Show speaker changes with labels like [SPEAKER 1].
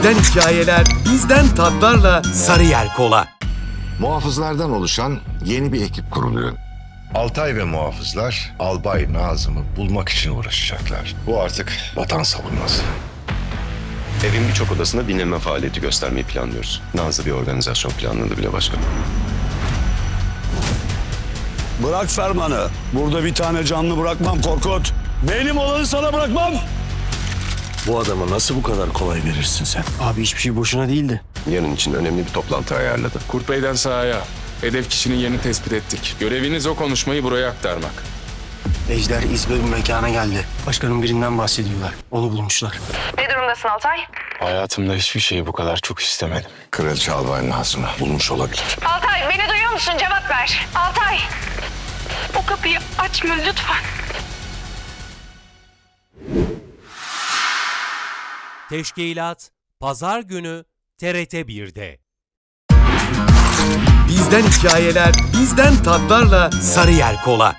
[SPEAKER 1] Bizden hikayeler, bizden tatlarla Sarıyer Kola.
[SPEAKER 2] Muhafızlardan oluşan yeni bir ekip kuruluyor.
[SPEAKER 3] Altay ve muhafızlar Albay Nazım'ı bulmak için uğraşacaklar. Bu artık vatan savunması.
[SPEAKER 4] Evin birçok odasında dinleme faaliyeti göstermeyi planlıyoruz. Nazlı bir organizasyon planladı bile başkanım.
[SPEAKER 5] Bırak fermanı. Burada bir tane canlı bırakmam Korkut. Benim olanı sana bırakmam. Bu adama nasıl bu kadar kolay verirsin sen?
[SPEAKER 6] Abi hiçbir şey boşuna değildi.
[SPEAKER 4] Yarın için önemli bir toplantı ayarladı.
[SPEAKER 7] Kurt Bey'den sahaya. Hedef kişinin yerini tespit ettik. Göreviniz o konuşmayı buraya aktarmak.
[SPEAKER 6] Ejder İzbe bir mekana geldi. Başkanın birinden bahsediyorlar. Onu bulmuşlar.
[SPEAKER 8] Ne durumdasın Altay?
[SPEAKER 7] Hayatımda hiçbir şeyi bu kadar çok istemedim.
[SPEAKER 3] Kraliçe Albay Nazım'ı bulmuş olabilir.
[SPEAKER 8] Altay beni duyuyor musun? Cevap ver. Altay. O kapıyı açma lütfen.
[SPEAKER 1] Teşkilat Pazar günü TRT 1'de. Bizden hikayeler, bizden tatlarla Sarıyer Kola.